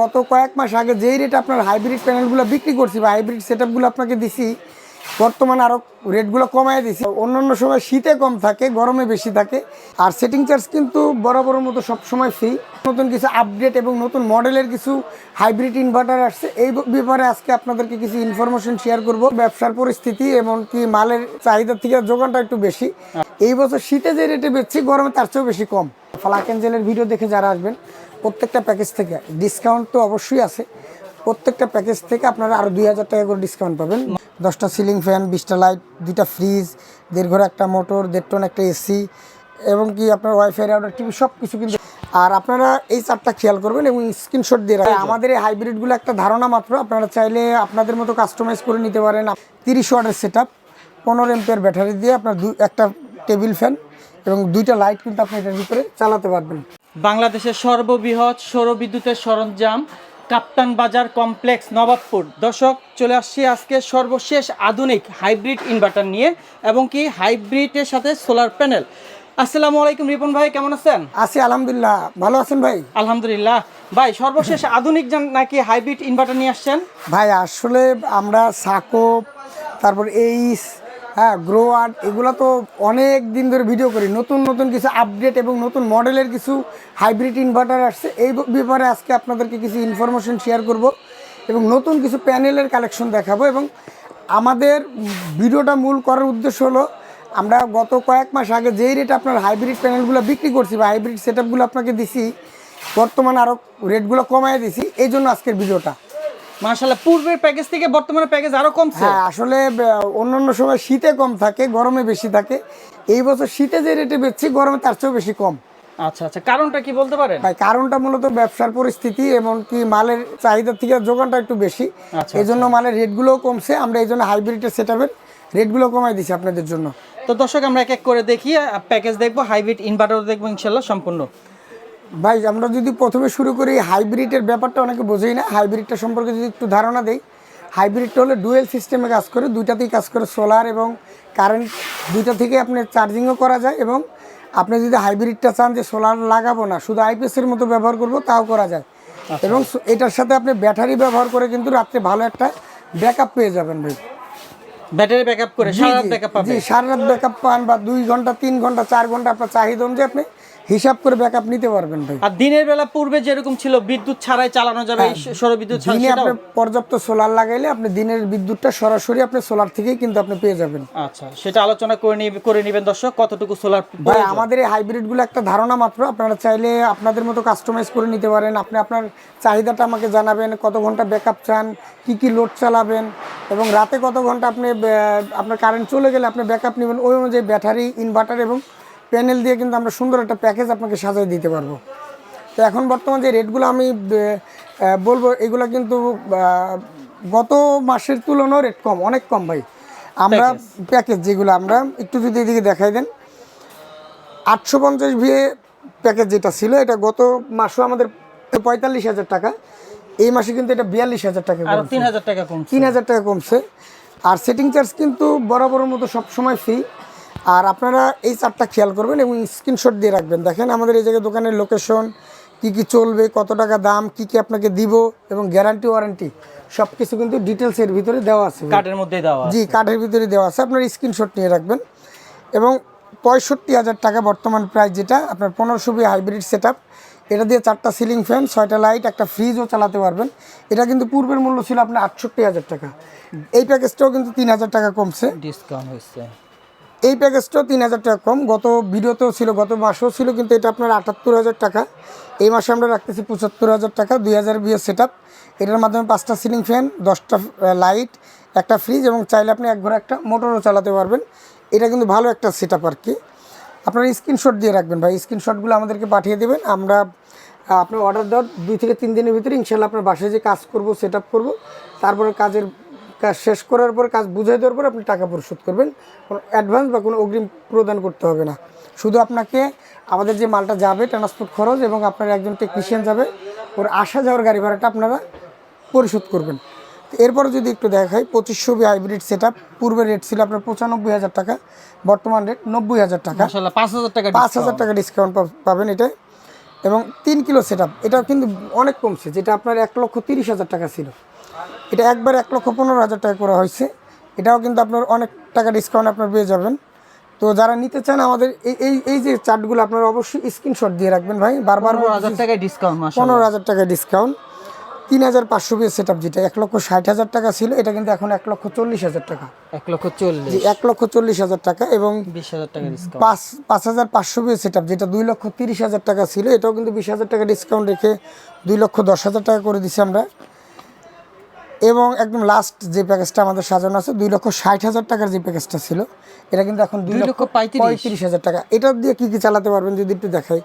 গত কয়েক মাস আগে যেই রেট আপনার হাইব্রিড প্যানেলগুলো বিক্রি করছি বা হাইব্রিড সেটআপগুলো আপনাকে দিছি, বর্তমানে আরও রেটগুলো কমায় দিছি। অন্যান্য সময় শীতে কম থাকে, গরমে বেশি থাকে। আর সেটিং চার্জ কিন্তু বরাবরের মতো সবসময় ফ্রি নতুন কিছু আপডেট এবং নতুন মডেলের কিছু হাইব্রিড ইনভার্টার আসছে। এই ব্যাপারে আজকে আপনাদেরকে কিছু ইনফরমেশন শেয়ার করব। ব্যবসার পরিস্থিতি এবং কি মালের চাহিদা থেকে যোগানটা একটু বেশি। এই বছর শীতে যে রেটে বেচছি, গরমে তার চেয়েও বেশি কম। ফ্লাক এঞ্জেলের ভিডিও দেখে যারা আসবেন প্রত্যেকটা প্যাকেজ থেকে ডিসকাউন্ট তো অবশ্যই আছে। প্রত্যেকটা প্যাকেজ থেকে আপনারা আরও দুই হাজার টাকা করে ডিসকাউন্ট পাবেন। দশটা সিলিং ফ্যান বিশটা লাইট দুইটা ফ্রিজ দেড় ঘরে একটা মোটর দেড় টন একটা এসি এবং কি আপনার ওয়াইফাই রাউটার টিভি সব কিছু কিন্তু। আর আপনারা এই চারটা খেয়াল করবেন এবং স্ক্রিনশট দিয়ে রাখবেন। আমাদের এই হাইব্রিডগুলো একটা ধারণা মাত্র, আপনারা চাইলে আপনাদের মতো কাস্টমাইজ করে নিতে পারেন। তিরিশ ওয়াটের সেট আপ পনেরো এমপিয়ার ব্যাটারি দিয়ে আপনার দু, একটা টেবিল ফ্যান এবং দুইটা লাইট কিন্তু আপনি এটার ভিতরে চালাতে পারবেন। বাংলাদেশের সর্ববৃহৎ সৌরবিদ্যুতের সরঞ্জাম কাপ্তান বাজার কমপ্লেক্স নবাবপুর। দর্শক চলে আসছি আজকে সর্বশেষ আধুনিক হাইব্রিড ইনভার্টার নিয়ে এবং কি হাইব্রিডের সাথে সোলার প্যানেল। আসসালামু আলাইকুম রিপন ভাই কেমন আছেন? আছি আলহামদুলিল্লাহ। ভালো আছেন ভাই? আলহামদুলিল্লাহ। ভাই সর্বশেষ আধুনিক নাকি হাইব্রিড ইনভার্টার নিয়ে আসছেন? ভাই আসলে আমরা সাকো তারপর এইস হ্যাঁ গ্রোয়ার এগুলো তো অনেক দিন ধরে ভিডিও করি। নতুন নতুন কিছু আপডেট এবং নতুন মডেলের কিছু হাইব্রিড ইনভার্টার আসছে। এই ব্যাপারে আজকে আপনাদেরকে কিছু ইনফরমেশন শেয়ার করব এবং নতুন কিছু প্যানেলের কালেকশন দেখাবো এবং আমাদের ভিডিওটা মূল করার উদ্দেশ্য হলো, আমরা গত কয়েক মাস আগে যেই রেট আপনার হাইব্রিড প্যানেলগুলো বিক্রি করছি বা হাইব্রিড সেটআপগুলো আপনাকে দিছি, বর্তমানে আরও রেটগুলো কমায় দিছি, এই জন্য আজকের ভিডিওটা। মাশাআল্লাহ পূর্বের প্যাকেজ থেকে বর্তমানে প্যাকেজ আরও কমছে? হ্যাঁ আসলে অন্য অন্য সময় শীতে কম থাকে গরমে বেশি থাকে। এই বছর শীতে যে রেটে বেচছি গরমে তার চেয়েও বেশি কম। আচ্ছা আচ্ছা কারণটা কি বলতে পারেন? ভাই কারণটা মূলত ব্যবসার পরিস্থিতি এবং কি মালের চাহিদা থেকে যোগানটা একটু বেশি। আচ্ছা, এই জন্য মালের রেটগুলোও কমছে। আমরা এই জন্য হাইব্রিডের সেট আপের রেটগুলো কমাই দিছি আপনাদের জন্য। তো দর্শক আমরা এক এক করে দেখি প্যাকেজ দেখব হাইব্রিড ইনভার্টার দেখব ইনশাল্লাহ সম্পূর্ণ। ভাই আমরা যদি প্রথমে শুরু করি হাইব্রিডের ব্যাপারটা অনেকে বোঝেই না। হাইব্রিডটা সম্পর্কে যদি একটু ধারণা দেই হাইব্রিডটা হলে ডুয়েল সিস্টেমে কাজ করে দুইটাতেই কাজ করে সোলার এবং কারেন্ট দুইটা থেকে আপনি চার্জিংও করা যায় এবং আপনি যদি হাইব্রিডটা চান যে সোলার লাগাবো না শুধু আইপিএসের মতো ব্যবহার করব তাও করা যায়। এবং এটার সাথে আপনি ব্যাটারি ব্যবহার করে কিন্তু রাত্রে ভালো একটা ব্যাকআপ পেয়ে যাবেন ভাই। ব্যাটারি ব্যাকআপ করে সারা ব্যাকআপ পাবে জি সারা রাত ব্যাকআপ পান বা দুই ঘণ্টা তিন ঘণ্টা চার ঘণ্টা আপনার চাহিদা অনুযায়ী আপনি হিসাব করে ব্যাকআপ নিতে পারবেন ভাই। আর দিনের বেলা পূর্বে যেরকম ছিল বিদ্যুৎ ছাড়াই চালানো যাবে এই সৌর ছাড়া দিনে আপনি পর্যাপ্ত সোলার লাগাইলে আপনি দিনের বিদ্যুৎটা সরাসরি আপনি সোলার থেকেই কিন্তু আপনি পেয়ে যাবেন। আচ্ছা সেটা আলোচনা করে নিবে করে নেবেন দর্শক কতটুকু সোলার ভাই আমাদের এই হাইব্রিডগুলো একটা ধারণা মাত্র আপনারা চাইলে আপনাদের মতো কাস্টমাইজ করে নিতে পারেন। আপনি আপনার চাহিদাটা আমাকে জানাবেন কত ঘণ্টা ব্যাকআপ চান কি কি লোড চালাবেন এবং রাতে কত ঘণ্টা আপনি আপনার কারেন্ট চলে গেলে আপনি ব্যাকআপ নেবেন। ওই অনুযায়ী ব্যাটারি ইনভার্টার এবং প্যানেল দিয়ে কিন্তু আমরা সুন্দর একটা প্যাকেজ আপনাকে সাজিয়ে দিতে পারব। তো এখন বর্তমান যে রেটগুলো আমি বলব এগুলো কিন্তু গত মাসের তুলনাও রেট কম অনেক কম ভাই। আমরা প্যাকেজ যেগুলো আমরা একটু যদি এদিকে দেখাই দেন। আটশো পঞ্চাশ ভিএ প্যাকেজ যেটা ছিল এটা গত মাসও আমাদের পঁয়তাল্লিশ হাজার টাকা। এই মাসে কিন্তু এটা বিয়াল্লিশ হাজার টাকা তিন হাজার টাকা কম তিন হাজার টাকা কমছে। আর সেটিং চার্জ কিন্তু বরাবরের মতো সবসময় ফ্রি আর আপনারা এই চারটা খেয়াল করবেন এবং স্ক্রিনশট দিয়ে রাখবেন। দেখেন আমাদের এই জায়গায় দোকানের লোকেশন কি কি চলবে কত টাকা দাম কি কি আপনাকে দিব এবং গ্যারান্টি ওয়ারেন্টি সব কিছু কিন্তু ডিটেলসের ভিতরে দেওয়া আছে। কার্ডের মধ্যে দেওয়া জি কার্ডের ভিতরে দেওয়া আছে। আপনার স্ক্রিনশট নিয়ে রাখবেন। এবং পঁয়ষট্টি হাজার টাকা বর্তমান প্রাইস যেটা আপনার পনেরোশো বি হাইব্রিড সেট এটা দিয়ে চারটা সিলিং ফ্যান ছয়টা লাইট একটা ফ্রিজও চালাতে পারবেন। এটা কিন্তু পূর্বের মূল্য ছিল আপনার আটষট্টি হাজার টাকা। এই প্যাকেজটাও কিন্তু তিন হাজার টাকা কমছে। ডিসকাউন্ট হয়েছে। এই প্যাকেজটাও তিন হাজার টাকা কম। গত ভিডিওতেও ছিল, গত মাসেও ছিল, কিন্তু এটা আপনার আটাত্তর হাজার টাকা। এই মাসে আমরা রাখতেছি পঁচাত্তর হাজার টাকা, দুই হাজার বিয়ের সেট এটার মাধ্যমে পাঁচটা সিলিং ফ্যান দশটা লাইট একটা ফ্রিজ এবং চাইলে আপনি এক ঘরে একটা মোটরও চালাতে পারবেন। এটা কিন্তু ভালো একটা সেট আর কি আপনারা স্ক্রিনশট দিয়ে রাখবেন ভাই। স্ক্রিনশটগুলো আমাদেরকে পাঠিয়ে দেবেন। আমরা আপনার অর্ডার দেওয়ার দুই থেকে তিন দিনের ভিতরে ইনশাল্লাহ আপনার বাসায় যে কাজ করব সেট আপ করব, তারপরে কাজের কাজ শেষ করার পর কাজ বুঝিয়ে দেওয়ার পর আপনি টাকা পরিশোধ করবেন। কোনো অ্যাডভান্স বা কোনো অগ্রিম প্রদান করতে হবে না। শুধু আপনাকে আমাদের যে মালটা যাবে ট্রান্সপোর্ট খরচ এবং আপনার একজন টেকনিশিয়ান যাবে ওর আসা যাওয়ার গাড়ি ভাড়াটা আপনারা পরিশোধ করবেন। এরপরে যদি একটু দেখাই পঁচিশশো বি হাইব্রিড সেট আপ পূর্বের রেট ছিল আপনার পঁচানব্বই হাজার টাকা বর্তমান রেট নব্বই হাজার টাকা। পাঁচ হাজার টাকা পাঁচ হাজার টাকা ডিসকাউন্ট পাবেন এটাই। এবং তিন কিলো সেট আপ এটাও কিন্তু অনেক কমছে যেটা আপনার এক লক্ষ তিরিশ হাজার টাকা ছিল। এটা একবার এক লক্ষ পনেরো হাজার টাকা করা হয়েছে। এটাও কিন্তু আপনার অনেক টাকা ডিসকাউন্ট আপনার পেয়ে যাবেন। তো যারা নিতে চান আমাদের এই এই যে চার্টগুলো আপনারা অবশ্যই স্ক্রিনশট দিয়ে রাখবেন ভাই। বারবার পনেরো হাজার টাকায় ডিসকাউন্ট পনেরো হাজার টাকা ডিসকাউন্ট তিন হাজার পাঁচশো পিস সেট আপ যেটা এক লক্ষ ষাট হাজার টাকা ছিল এটা কিন্তু এখন এক লক্ষ চল্লিশ হাজার টাকা। এক লক্ষ চল্লিশ। এক লক্ষ চল্লিশ হাজার টাকা এবং বিশ হাজার টাকা পাঁচ পাঁচ হাজার পাঁচশো পিস সেট আপ যেটা দুই লক্ষ তিরিশ হাজার টাকা ছিল এটাও কিন্তু বিশ হাজার টাকা ডিসকাউন্ট রেখে দুই লক্ষ দশ হাজার টাকা করে দিছি আমরা। এবং একদম লাস্ট যে প্যাকেজটা আমাদের সাজানো আছে দুই লক্ষ ষাট হাজার টাকার যে প্যাকেজটা ছিল এটা কিন্তু এখন দুই লক্ষ পঁয়ত্রিশ। হাজার টাকা। এটা দিয়ে কী কী চালাতে পারবেন যদি একটু দেখাই?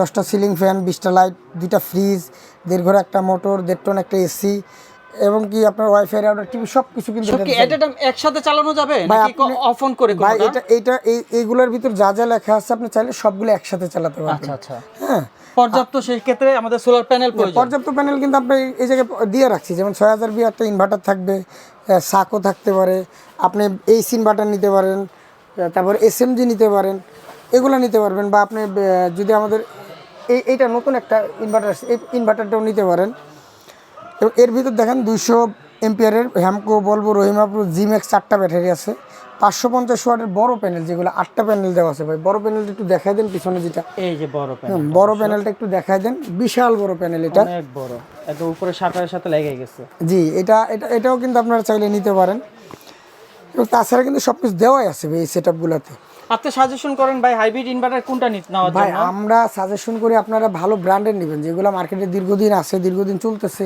দশটা সিলিং ফ্যান বিশটা লাইট দুইটা ফ্রিজ দেড় ঘর একটা মোটর দেড় টন একটা এসি এবং কি আপনার ওয়াইফাই রাউটার টিভি সব কিছু কিন্তু একসাথে চালানো যাবে? অফ অন করে ভাই এটা এটা এইগুলোর ভিতর যা যা লেখা আছে আপনি চাইলে সবগুলো একসাথে চালাতে পারবেন। আচ্ছা আচ্ছা। হ্যাঁ। পর্যাপ্ত সেই ক্ষেত্রে আমাদের সোলার প্যানেল পর্যাপ্ত প্যানেল কিন্তু আপনি এই জায়গায় দিয়ে রাখছি। যেমন ছয় হাজার বি একটা ইনভার্টার থাকবে সাকো থাকতে পারে। আপনি এইচ ইনভার্টার নিতে পারেন তারপর এসএমজি নিতে পারেন এগুলো নিতে পারবেন। বা আপনি যদি আমাদের এই এইটা নতুন একটা ইনভার্টার এই ইনভার্টারটাও নিতে পারেন। এবং এর ভিতর দেখেন দুইশো এমপিয়ারের হ্যামকো বলব রহিমাপুর জিম্যাক্স চারটা ব্যাটারি আছে। পাঁচশো পঞ্চাশ ওয়াটের বড় প্যানেল যেগুলো আটটা প্যানেল দেওয়া আছে ভাই বড় প্যানেলটা একটু দেখাই দেন পিছনে যেটা। এই যে বড় প্যানেল বড় প্যানেলটা একটু দেখাই দেন বিশাল বড় প্যানেল এটা। অনেক বড় একদম উপরে শাটারের সাথে লেগে গেছে। জি এটা এটা এটাও কিন্তু আপনারা চাইলে নিতে পারেন। এবং তাছাড়া কিন্তু সব কিছু দেওয়াই আছে ভাই এই সেট আপগুলোতে আপনি সাজেশন করেন ভাই হাইব্রিড ইনভার্টার কোনটা নিতে নেওয়ার ভাই আমরা সাজেশন করি আপনারা ভালো ব্র্যান্ডের নেবেন যেগুলো মার্কেটে দীর্ঘদিন আছে দীর্ঘদিন চলতেছে।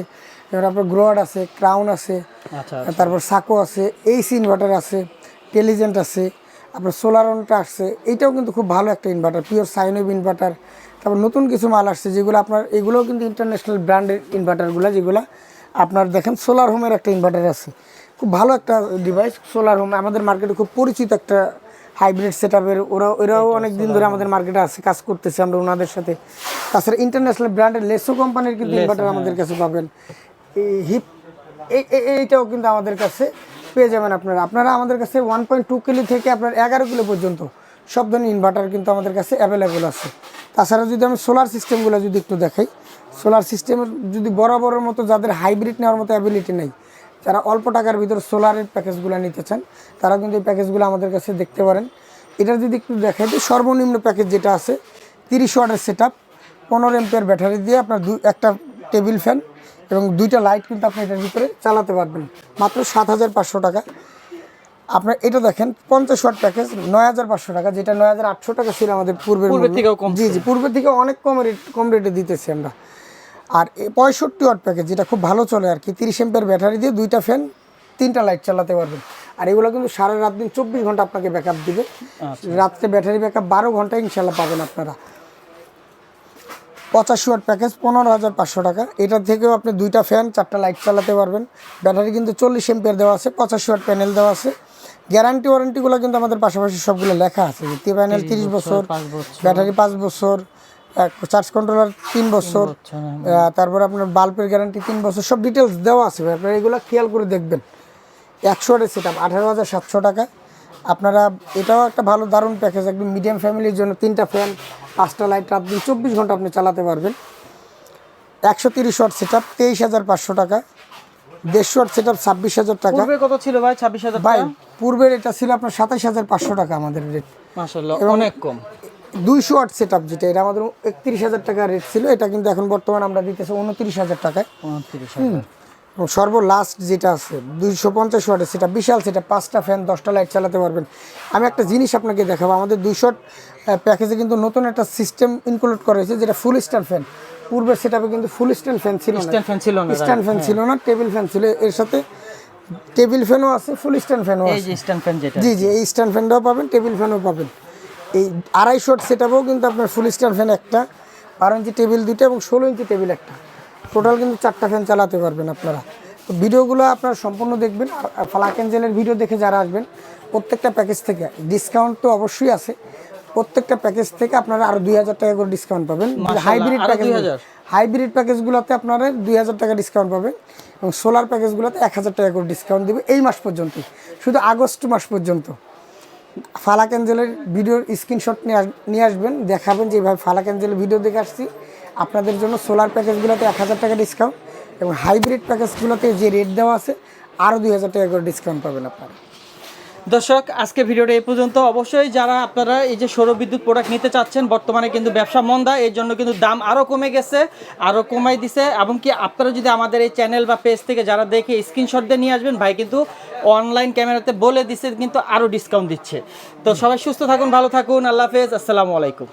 যেমন আপনার গ্রোয়ার আছে ক্রাউন আছে আচ্ছা তারপর সাকো আছে এইসি ইনভার্টার আছে। টেলিজেন্ট আছে আপনার সোলার সোলারনটা আসছে এইটাও কিন্তু খুব ভালো একটা ইনভার্টার পিওর সাইনওয়েভ ইনভার্টার তারপর নতুন কিছু মাল আসছে যেগুলো আপনার এগুলোও কিন্তু ইন্টারন্যাশনাল ব্র্যান্ডের ইনভার্টারগুলো যেগুলো আপনার দেখেন সোলার হোমের একটা ইনভার্টার আছে। খুব ভালো একটা ডিভাইস সোলার হোম আমাদের মার্কেটে খুব পরিচিত একটা হাইব্রিড সেট আপের ওরা ওরাও অনেক দিন ধরে আমাদের মার্কেটে আছে কাজ করতেছে আমরা ওনাদের সাথে। তাছাড়া ইন্টারন্যাশনাল ব্র্যান্ডের লেসো কোম্পানির কিন্তু ইনভার্টার আমাদের কাছে পাবেন। এই হিপ এই এই- এইটাও কিন্তু আমাদের কাছে পেয়ে যাবেন আপনারা। আপনারা আমাদের কাছে ওয়ান পয়েন্ট টু কিলো থেকে আপনার এগারো কিলো পর্যন্ত সব ধরনের ইনভার্টার কিন্তু আমাদের কাছে অ্যাভেলেবেল আছে। তাছাড়া যদি আমি সোলার সিস্টেমগুলো যদি একটু দেখাই সোলার সিস্টেমের যদি বরাবরের মতো যাদের হাইব্রিড নেওয়ার মতো অ্যাবিলিটি নেই, যারা অল্প টাকার ভিতর সোলারের প্যাকেজগুলো নিতে চান, তারা কিন্তু এই প্যাকেজগুলো আমাদের কাছে দেখতে পারেন। এটার যদি একটু দেখাই দিই, সর্বনিম্ন প্যাকেজ যেটা আছে, তিরিশ ওয়াটের সেট আপ পনেরো এমপিয়ার ব্যাটারি দিয়ে আপনার দু একটা টেবিল ফ্যান এবং দুইটা লাইট কিন্তু আপনি এটার ভিতরে চালাতে পারবেন। মাত্র সাত হাজার পাঁচশো টাকা। আপনার এটা দেখেন পঞ্চাশ ওয়াট প্যাকেজ নয় হাজার পাঁচশো টাকা যেটা নয় হাজার আটশো টাকা ছিল আমাদের পূর্বের পূর্বের থেকেও কম জি জি পূর্বের থেকে অনেক কম রেট কম রেটে দিতেছি আমরা। আর পঁয়ষট্টি ওয়াট প্যাকেজ যেটা খুব ভালো চলে আর কি তিরিশ এম্পের ব্যাটারি দিয়ে দুইটা ফ্যান তিনটা লাইট চালাতে পারবেন। আর এগুলো কিন্তু সারা রাত দিন চব্বিশ ঘণ্টা আপনাকে ব্যাকআপ দিবে। রাত্রে ব্যাটারি ব্যাকআপ বারো ঘণ্টা ইনশাল্লাহ পাবেন আপনারা। পঁচাশি ওয়াট প্যাকেজ পনেরো হাজার পাঁচশো টাকা। এটা থেকেও আপনি দুইটা ফ্যান চারটা লাইট চালাতে পারবেন। ব্যাটারি কিন্তু চল্লিশ এম্পিয়ার দেওয়া আছে পঁচাশি ওয়াট প্যানেল দেওয়া আছে। গ্যারান্টি ওয়ারেন্টিগুলো কিন্তু আমাদের পাশাপাশি সবগুলো লেখা আছে। টি প্যানেল তিরিশ বছর ব্যাটারি পাঁচ বছর। চার্জ কন্ট্রোলার তিন বছর আহ, তারপর আপনার বাল্বের গ্যারান্টি তিন বছর সব ডিটেলস দেওয়া আছে। আপনারা এগুলো খেয়াল করে দেখবেন। একশো সেট আপ আঠারো হাজার সাতশো টাকা। আপনারা এটাও একটা ভালো দারুণ প্যাকেজ একদম মিডিয়াম ফ্যামিলির জন্য তিনটা ফ্যান পাঁচটা লাইট দিন চব্বিশ ঘণ্টা আপনি চালাতে পারবেন। একশো তিরিশ ওয়াট সেট আপ তেইশ হাজার পাঁচশো টাকা। দেড়শো ওয়াট সেট আপ ছাব্বিশ হাজার টাকা। কত ছিল ভাই? ছাব্বিশ হাজার ভাই পূর্বের এটা ছিল আপনার সাতাইশ হাজার পাঁচশো টাকা আমাদের রেট অনেক কম। দুইশো ওয়াট সেট আপ যেটা এটা আমাদের একত্রিশ হাজার টাকা রেট ছিল এটা কিন্তু এখন বর্তমানে আমরা দিতেছি উনত্রিশ হাজার টাকায়। উনত্রিশ হাজার। এবং সর্বলাস্ট যেটা আছে দুইশো পঞ্চাশ ওয়াটের সেটা বিশাল সেটা পাঁচটা ফ্যান দশটা লাইট চালাতে পারবেন। আমি একটা জিনিস আপনাকে দেখাবো আমাদের দুইশো প্যাকেজে কিন্তু নতুন একটা সিস্টেম ইনক্লুড করা হয়েছে যেটা ফুল স্ট্যান্ড ফ্যান পূর্বের সেটাপে কিন্তু ফুল স্ট্যান্ড ফ্যান ছিল স্ট্যান্ড ফ্যান ছিল না স্ট্যান্ড ফ্যান ছিল না টেবিল ফ্যান ছিল। এর সাথে টেবিল ফ্যানও আছে ফুল স্ট্যান্ড ফ্যানও এই আছে। যে স্ট্যান্ড ফ্যান যেটা জি জি এই স্ট্যান্ড ফ্যানটাও পাবেন টেবিল ফ্যানও পাবেন। এই আড়াইশো সেটাপেও কিন্তু আপনার ফুল স্ট্যান্ড ফ্যান একটা বারো ইঞ্চি টেবিল দুইটা এবং ষোলো ইঞ্চি টেবিল একটা। টোটাল কিন্তু চারটা ফ্যান চালাতে পারবেন আপনারা। তো ভিডিওগুলো আপনারা সম্পূর্ণ দেখবেন আর ফ্লাক এঞ্জেলের ভিডিও দেখে যারা আসবেন প্রত্যেকটা প্যাকেজ থেকে ডিসকাউন্ট তো অবশ্যই আছে। প্রত্যেকটা প্যাকেজ থেকে আপনারা আরও দুই হাজার টাকা করে ডিসকাউন্ট পাবেন। হাইব্রিড প্যাকেজ হাইব্রিড প্যাকেজগুলোতে আপনারা দুই হাজার টাকা ডিসকাউন্ট পাবেন এবং সোলার প্যাকেজগুলোতে এক হাজার টাকা করে ডিসকাউন্ট দেবে এই মাস পর্যন্ত। শুধু আগস্ট মাস পর্যন্ত। ফালাক অ্যাঞ্জেলের ভিডিওর স্ক্রিনশট নিয়ে নিয়ে আসবেন দেখাবেন যে এইভাবে ফালাক অ্যাঞ্জেলের ভিডিও দেখে আসছি। আপনাদের জন্য সোলার প্যাকেজগুলোতে এক হাজার টাকা ডিসকাউন্ট এবং হাইব্রিড প্যাকেজগুলোতে যে রেট দেওয়া আছে আরও দুই হাজার টাকা করে ডিসকাউন্ট পাবেন আপনারা। দর্শক, আজকে ভিডিওটা এই পর্যন্ত। অবশ্যই যারা আপনারা এই যে সৌরবিদ্যুৎ প্রোডাক্ট নিতে চাচ্ছেন, বর্তমানে কিন্তু ব্যবসা মন্দা, এর জন্য কিন্তু দাম আরও কমে গেছে আরও কমাই দিছে, এবং কি আপনারা যদি আমাদের এই চ্যানেল বা পেজ থেকে যারা দেখে স্ক্রিনশট দিয়ে নিয়ে আসবেন, ভাই কিন্তু অনলাইন ক্যামেরাতে বলে দিচ্ছে কিন্তু আরও ডিসকাউন্ট দিচ্ছে। তো সবাই সুস্থ থাকুন, ভালো থাকুন, আল্লাহ হাফেজ, আসসালামু আলাইকুম।